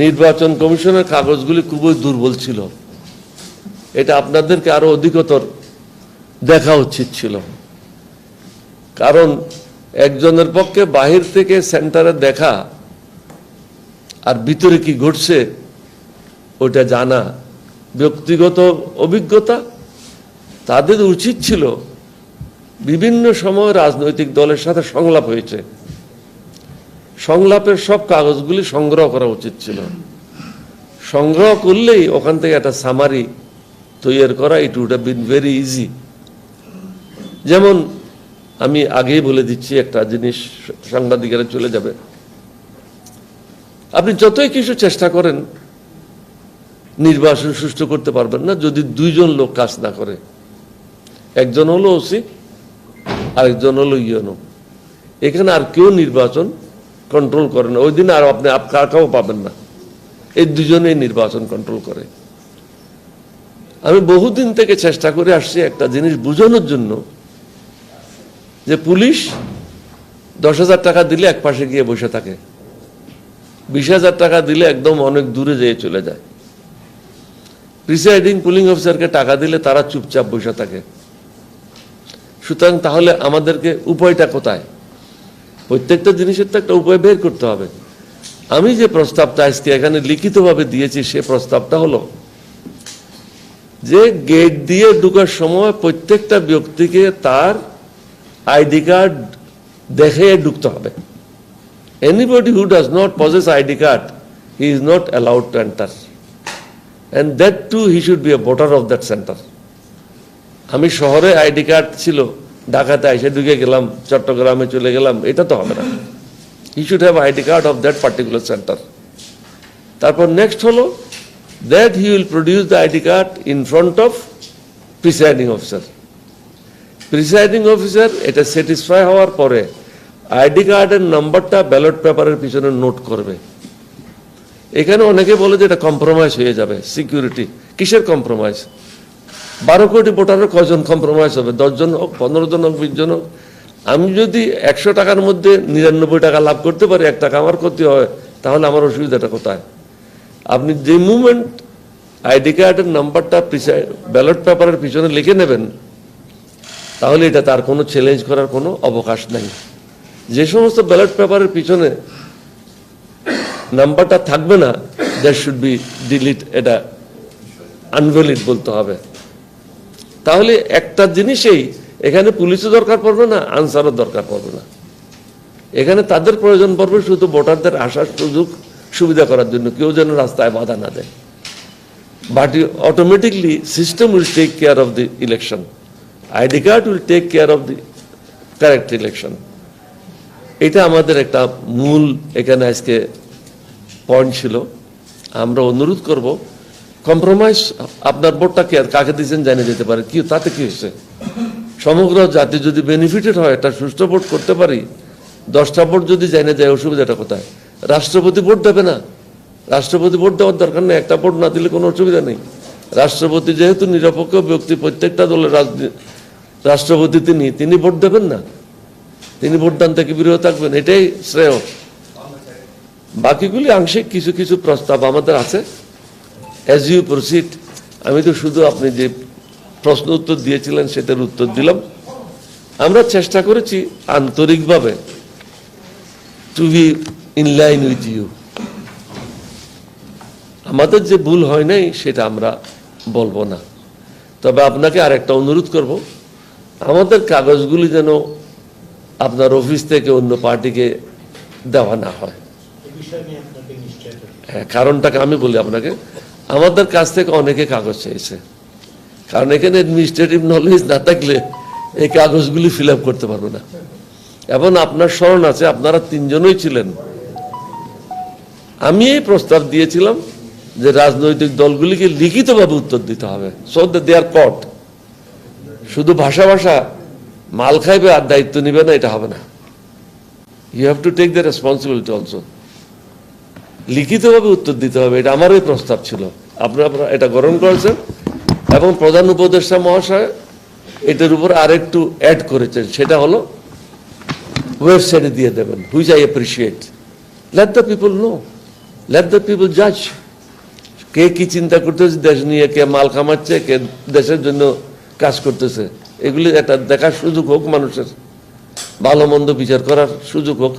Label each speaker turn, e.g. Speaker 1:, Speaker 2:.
Speaker 1: নির্বাচন কমিশনের কাগজগুলি খুবই দুর্বল ছিল। এটা আপনাদেরকে আরও অধিকতর দেখা উচিত ছিল। কারণ একজনের পক্ষে বাহির থেকে সেন্টারে দেখা আর ভিতরে কি ঘটছে, ওটা জানা, ব্যক্তিগত অভিজ্ঞতা তাদের উচিত ছিল বিভিন্ন সময় রাজনৈতিক দলের সাথে সংলাপ হয়েছে। সংলাপের সব কাগজগুলি সংগ্রহ করা উচিত ছিল। সংগ্রহ করলেই ওখান থেকে একটা সামারি তৈরি করা it would be very easy যেমন, আমি আগেই বলে দিচ্ছি একটা জিনিস, সাংবাদিকেরা চলে যাবে। আপনি যতই কিছু চেষ্টা করেন, নির্বাচন সুষ্ঠু করতে পারবেন না, যদি দুইজন লোক কাজ না করে। একজন হলো ওসি, আরেকজন হলো ইয়নো এখানে আর কেউ নির্বাচন কন্ট্রোল করে না। ওই দিন আর আপনি আপ কাকাও পাবেন না। এই দুজনেই নির্বাচন কন্ট্রোল করে। আমি বহুদিন থেকে চেষ্টা করে আসছি একটা জিনিস বোঝানোর জন্য যে পুলিশ দশ হাজার টাকা দিলে এক পাশে গিয়ে বসে থাকে। বিশ হাজার টাকা দিলে একদম অনেক দূরে যেয়ে চলে যায়। প্রিসাইডিং পুলিং অফিসারকে টাকা দিলে তারা চুপচাপ বসে থাকে। সুতরাং তাহলে আমাদেরকে উপায়টা কোথায়? প্রত্যেকটা জিনিসের তো একটা উপায় বের করতে হবে আমি যে প্রস্তাবটা আজকে এখানে লিখিতভাবে দিয়েছি সে প্রস্তাবটা হলো যে গেট দিয়ে ঢুকার সময় প্রত্যেকটা ব্যক্তিকে তার আইডি কার্ড দেখে ঢুকতে হবে anybody who does not possess ID card he is not allowed to enter. And that too, he should be a voter of that center. আমি শহরে আইডি কার্ড ছিল ঢাকাতে এসে ঢুকে গেলাম, চট্টগ্রামে চলে গেলাম, এটা তো হবে না। He should have ID card of that particular centre তারপর নেক্সট হলো that he will produce the ID card in front of presiding officer presiding officer এটা স্যাটিসফাই হওয়ার পরে আইডি কার্ডের নাম্বারটা ব্যালট পেপারের পিছনে নোট করবে। এখানে অনেকে বলে যে এটা কম্প্রোমাইজ হয়ে যাবে সিকিউরিটি কিসের কম্প্রোমাইজ বারো কোটি ভোটারের কয়জন কম্প্রোমাইজ হবে? দশজন হোক পনেরো জন হোক বিশ জন হোক। আমি যদি একশো টাকার মধ্যে নিরানব্বই টাকা লাভ করতে পারি, এক টাকা আমার ক্ষতি হয়, তাহলে আমার অসুবিধাটা কোথায়? আপনি যে মুভমেন্ট আইডি কার্ডের নাম্বারটা ব্যালট পেপারের পিছনে লিখে নেবেন, তাহলে এটা তার কোনো চ্যালেঞ্জ করার কোনো অবকাশ নাই। যে সমস্ত ব্যালট পেপারের পিছনে নাম্বারটা থাকবে না দ্যাট শুড বি ডিলিট এটা আনভ্যালিড বলতে হবে। তাহলে একটা জিনিসেই এখানে পুলিশও দরকার পড়বে না আনসারও দরকার পড়বে না। এখানে তাদের প্রয়োজন পড়বে শুধু ভোটারদের আসার সুযোগ, সুবিধা করার জন্য, কেউ যেন রাস্তায় বাধা না দেয়। But automatically system will take care of the election ID card will take care of the correct election এটা আমাদের একটা মূল এখানে আজকে পয়েন্ট ছিল। আমরা অনুরোধ করব কম্প্রোমাইজ আপনার ভোটটা কে আর কাকে দিয়েছেন জানিয়ে যেতে পারে। কি, তাতে কি হচ্ছে সমগ্র জাতি যদি বেনিফিটেড হয়, একটা সুষ্ঠু ভোট করতে পারি, দশটা ভোট যদি জানিয়ে যায়, অসুবিধাটা কোথায়? রাষ্ট্রপতি ভোট দেবে না। রাষ্ট্রপতি ভোট দেওয়ার দরকার নেই, একটা ভোট না দিলে কোনো অসুবিধা নেই। রাষ্ট্রপতি যেহেতু নিরপেক্ষ ব্যক্তি, প্রত্যেকটা দলের রাষ্ট্রপতি তিনি তিনি ভোট দেবেন না। তিনি ভোটদান থেকে বিরত থাকবেন, এটাই শ্রেয়। বাকিগুলি আংশিক কিছু কিছু প্রস্তাব আমাদের আছে। অ্যাজ ইউ প্রসিড আমি তো শুধু আপনি যে প্রশ্ন উত্তর দিয়েছিলেন সেটার উত্তর দিলাম। আমরা চেষ্টা করেছি আন্তরিকভাবে to be in line with you আমাদের যে ভুল হয় নাই সেটা আমরা বলব না। তবে আপনাকে আরেকটা অনুরোধ করব আমাদের কাগজগুলি যেন আপনার অফিস থেকে অন্য পার্টিকে দেওয়া না হয়। হ্যাঁ কারণটাকে আমি বলি আপনাকে। আমাদের কাছ থেকে অনেকে কাগজ চেয়েছে কারণ এখানে অ্যাডমিনিস্ট্রেটিভ নলেজ না থাকলে এই কাগজগুলি ফিল করতে পারবে না। এবং আপনার স্মরণ আছে, আপনারা তিনজনই ছিলেন। আমি এই প্রস্তাব দিয়েছিলাম যে রাজনৈতিক দলগুলিকে লিখিতভাবে উত্তর দিতে হবে। সো দে আর কট শুধু ভাষা ভাষা, মাল খাইবে আর দায়িত্ব নিবে না, এটা হবে না। You have to take the responsibility also লিখিতভাবে উত্তর দিতে হবে, এটা আমারই প্রস্তাব ছিল। আপনারা এটা গ্রহণ করেছেন। এবং প্রধান উপদেষ্টা মহাশয় এটার উপর আরেকটু অ্যাড করেছেন, সেটা হলো ওয়েবসাইটে দিয়ে দেবেন which I appreciate let the people know let the people জাজ কে কি চিন্তা করতেছে, দেশ নিয়ে কে মাল কামাচ্ছে, কে দেশের জন্য কাজ করতেছে। এগুলি একটা দেখার সুযোগ হোক মানুষের, ভালো মন্দ বিচার করার সুযোগ হোক।